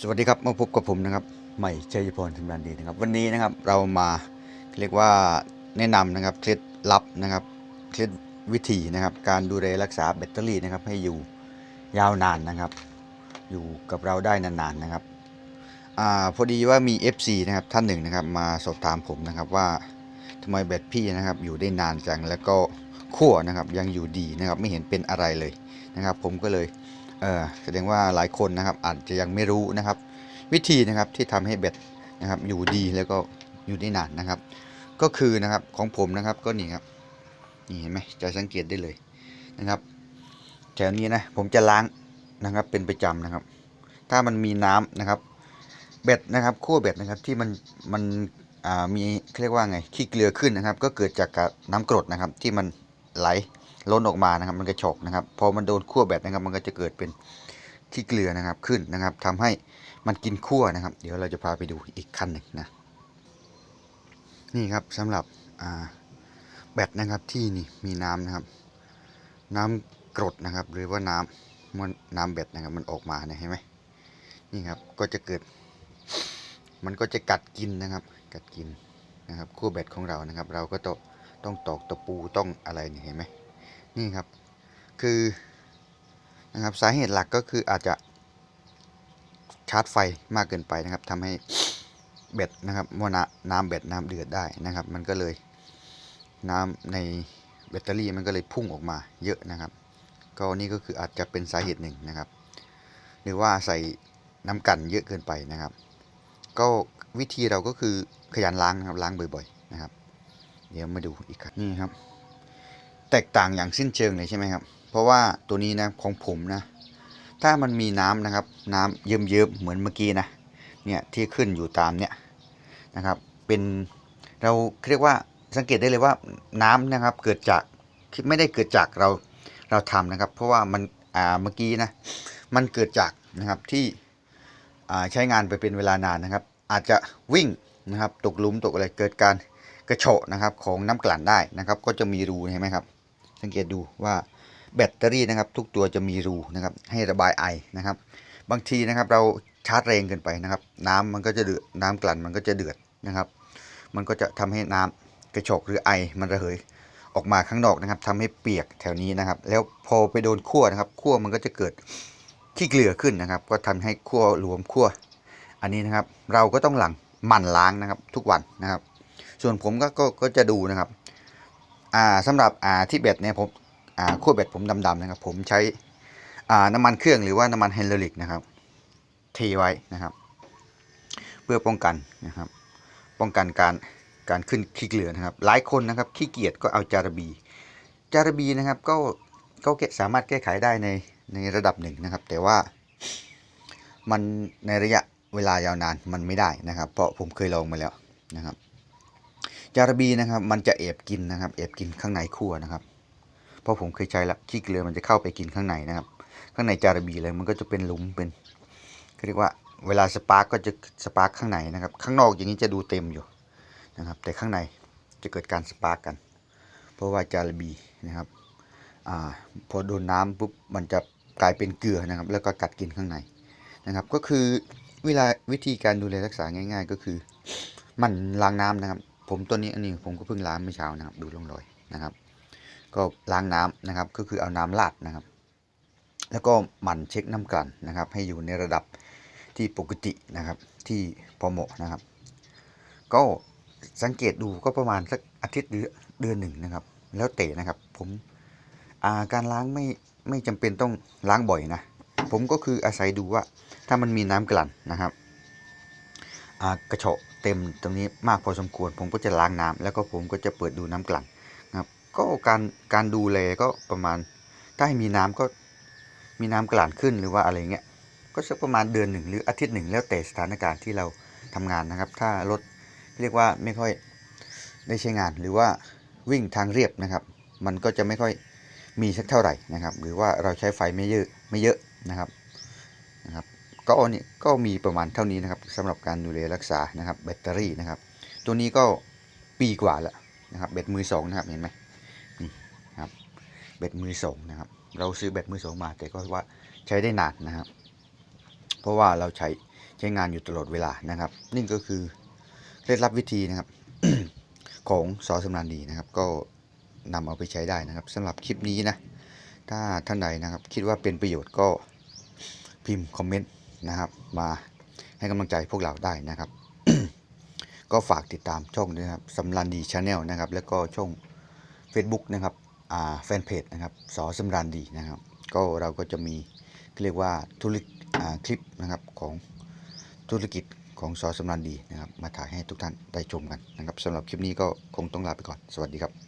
สวัสดีครับมาพบกับผมนะครับใหม่ชัยพรธรรมดานดีนะครับ วันนี้นะครับเรามาเรียกว่าแนะนำนะครับเคล็ดลับนะครับเคล็ดวิธีนะครับ การดูแลรักษาแบตเตอรี่นะครับ ให้อยู่ยาวนานนะครับ อยู่กับเราได้นานๆนะครับอ่าพอดีว่ามี FC นะครับท่านหนึ่งนะครับ มาสอบถามผมนะครับว่าทำไมแบตพี่นะครับอยู่ได้นานจังแล้วก็ขั้วนะครับยังอยู่ดีนะครับไม่เห็นเป็นอะไรเลยนะครับ ผมก็เลย เออแสดงว่าหลายคนนะครับอาจจะยังไม่รู้นะครับ วิธีนะครับที่ทำให้แบตนะครับอยู่ดีแล้วก็อยู่ได้นานนะครับ ก็คือนะครับของผมนะครับก็นี่ครับนี่เห็นไหมจะสังเกตได้เลยนะครับ แถวนี้นะผมจะล้างนะครับเป็นประจำนะครับ ถ้ามันมีน้ำนะครับแบตนะครับขั้วแบตนะครับที่มันมันมีเรียกว่าไงขี้เกลือขึ้นนะครับ ก็เกิดจากน้ำกรดนะครับที่มันไหล ล้นออกมานะครับ มันกระชกนะครับ พอมันโดนขั้วแบตนะครับ มันก็จะเกิดเป็นขี้เกลือนะครับขึ้นนะครับทำให้มันกินขั้วนะครับ เดี๋ยวเราจะพาไปดูอีกขั้นหนึ่งนะ นี่ครับสำหรับแบตนะครับที่นี่มีน้ำนะครับ น้ำกรดนะครับ หรือว่าน้ำมันน้ำแบตนะครับ มันออกมาเนี่ยเห็นไหมนี่ครับก็จะเกิด มันก็จะกัดกินนะครับ กัดกินนะครับขั้วแบตของเรานะครับ เราก็ต้องต้องตอกตะปูต้องอะไรเนี่ยเห็นไหม นี่ครับ คือนะครับสาเหตุหลักก็คืออาจจะชาร์จไฟมากเกินไปนะครับทำให้แบตนะครับว่าน้ำน้ำแบตน้ำเดือดได้นะครับ มันก็เลยน้ำในแบตเตอรี่มันก็เลยพุ่งออกมาเยอะนะครับ ก็นี่ก็คืออาจจะเป็นสาเหตุหนึ่งนะครับ หรือว่าใส่น้ำกันเยอะเกินไปนะครับ ก็วิธีเราก็คือขยันล้างนะครับล้างบ่อย ๆ นะครับ เดี๋ยวมาดูอีกครับนี่ครับ แตกต่างอย่างสิ้นเชิงเลยใช่ไหมครับ เพราะว่าตัวนี้นะของผมนะ ถ้ามันมีน้ำนะครับ น้ำเยิ้มๆเหมือนเมื่อกี้นะเนี่ยที่ขึ้นอยู่ตามเนี่ยนะครับเป็นเราเรียกว่าสังเกตได้เลยว่าน้ำนะครับเกิดจากไม่ได้เกิดจากเราเราทำนะครับ เพราะว่ามันอ่าเมื่อกี้นะมันเกิดจากนะครับที่อ่าใช้งานไปเป็นเวลานานนะครับ อาจจะวิ่งนะครับตกหลุมตกอะไรเกิดการกระโชะนะครับของน้ำกลั่นได้นะครับ ก็จะมีรูเห็นไหมครับ สังเกตดูว่าแบตเตอรี่นะครับ ทุกตัวจะมีรูนะครับ ให้ระบายไอนะครับ บางทีนะครับเราชาร์จแรงเกินไปนะครับ น้ำมันก็จะเดือดน้ำกลั่นมันก็จะเดือดนะครับ มันก็จะทำให้น้ำกระโชกหรือไอมันระเหยออกมาข้างนอกนะครับทำให้เปียกแถวนี้นะครับ แล้วพอไปโดนขั้วนะครับขั้วมันก็จะเกิดขี้เกลือขึ้นนะครับ ก็ทำให้ขั้วรวมขั้วอันนี้นะครับ เราก็ต้องหลังหมั่นล้างนะครับ ทุกวันนะครับ ส่วนผมก็ก็ก็จะดูนะครับ อ่าสำหรับอ่าที่แบตเนี่ยผมอ่าขั้วแบตผมดำๆนะครับ ผมใช้อ่าน้ำมันเครื่องหรือว่าน้ำมันไฮดรอลิกนะครับเทไว้นะครับ เพื่อป้องกันนะครับ ป้องกันการการขึ้นขี้เกลือนะครับ หลายคนนะครับขี้เกียจก็เอาจาระบี จาระบีนะครับก็ก็แก้สามารถแก้ไขได้ในในระดับหนึ่งนะครับ แต่ว่ามันในระยะเวลายาวนานมันไม่ได้นะครับ เพราะผมเคยลองมาแล้วนะครับ จารบีนะครับ มันจะแอบกินนะครับแอบกินข้างในขั้วนะครับ เพราะผมเคยใช้แล้วขี้เกลือมันจะเข้าไปกินข้างในนะครับ ข้างในจารบีเลยมันก็จะเป็นหลุมเป็นเขาเรียกว่าเวลาสปาร์กก็จะสปาร์กข้างในนะครับ ข้างนอกอย่างนี้จะดูเต็มอยู่นะครับ แต่ข้างในจะเกิดการสปาร์กกัน เพราะว่าจารบีนะครับอพอโดนน้ำปุ๊บมันจะกลายเป็นเกลือนะครับ แล้วก็กัดกินข้างในนะครับ ก็คือเวลาวิธีการดูแลรักษาง่าย ๆ ก็คือมันล้างน้ำนะครับ ผมตัวนี้อันนี้ผมก็เพิ่งล้างเมื่อเช้านะครับ ดูร่องรอยนะครับ ก็ล้างน้ำนะครับ ก็คือเอาน้ำลาดนะครับ แล้วก็หมั่นเช็คน้ำกลั่นนะครับ ให้อยู่ในระดับที่ปกตินะครับ ที่พอเหมาะนะครับ ก็สังเกตดูก็ประมาณสักอาทิตย์หรือเดือนหนึ่งนะครับ แล้วเตะนะครับ ผมอาการล้างไม่ไม่จำเป็นต้องล้างบ่อยนะ ผมก็คืออาศัยดูว่าถ้ามันมีน้ำกลั่นนะครับ กระเฉาะเต็มตรงนี้มากพอสมควร ผมก็จะล้างน้ำแล้วก็ผมก็จะเปิดดูน้ำกลั่นนะครับก็การการดูแลก็ประมาณ ถ้าให้มีน้ำก็มีน้ำกลั่นขึ้นหรือว่าอะไรเงี้ยก็สักประมาณเดือนหนึ่งหรืออาทิตย์หนึ่งแล้วแต่สถานการณ์ที่เราทำงานนะครับ ถ้ารถเรียกว่าไม่ค่อยได้ใช้งานหรือว่าวิ่งทางเรียบนะครับ มันก็จะไม่ค่อยมีสักเท่าไหร่นะครับ หรือว่าเราใช้ไฟไม่เยอะไม่เยอะนะครับนะครับ ก็นี่ก็มีประมาณเท่านี้นะครับสำหรับการดูแลรักษานะครับแบตเตอรี่นะครับ ตัวนี้ก็ปีกว่าแล้วนะครับแบตมือสองนะครับเห็นไหมนี่ครับแบตมือสองนะครับ เราซื้อแบตมือสองมาแต่ก็ว่าใช้ได้นานนะครับ เพราะว่าเราใช้ใช้งานอยู่ตลอดเวลานะครับ นี่ก็คือเคล็ดลับวิธีนะครับ ของสอสำนานดีนะครับ ก็นำเอาไปใช้ได้นะครับสำหรับคลิปนี้นะถ้าท่านใดนะครับ คิดว่าเป็นประโยชน์ก็พิมพ์คอมเมนต์ นะครับ มาให้กำลังใจพวกเราได้นะครับ ก็ฝากติดตามช่องด้วยนะครับสำรันดีชาแนลนะครับ แล้วก็ช่อง Facebook นะครับแฟนเพจนะครับสอสำรันดีนะครับ ก็เราก็จะมีเรียกว่าธุรกิจคลิปนะครับของธุรกิจของสอสำรันดีนะครับ มาถ่ายให้ทุกท่านได้ชมกันนะครับสำหรับคลิปนี้ก็คงต้องลาไปก่อน สวัสดีครับ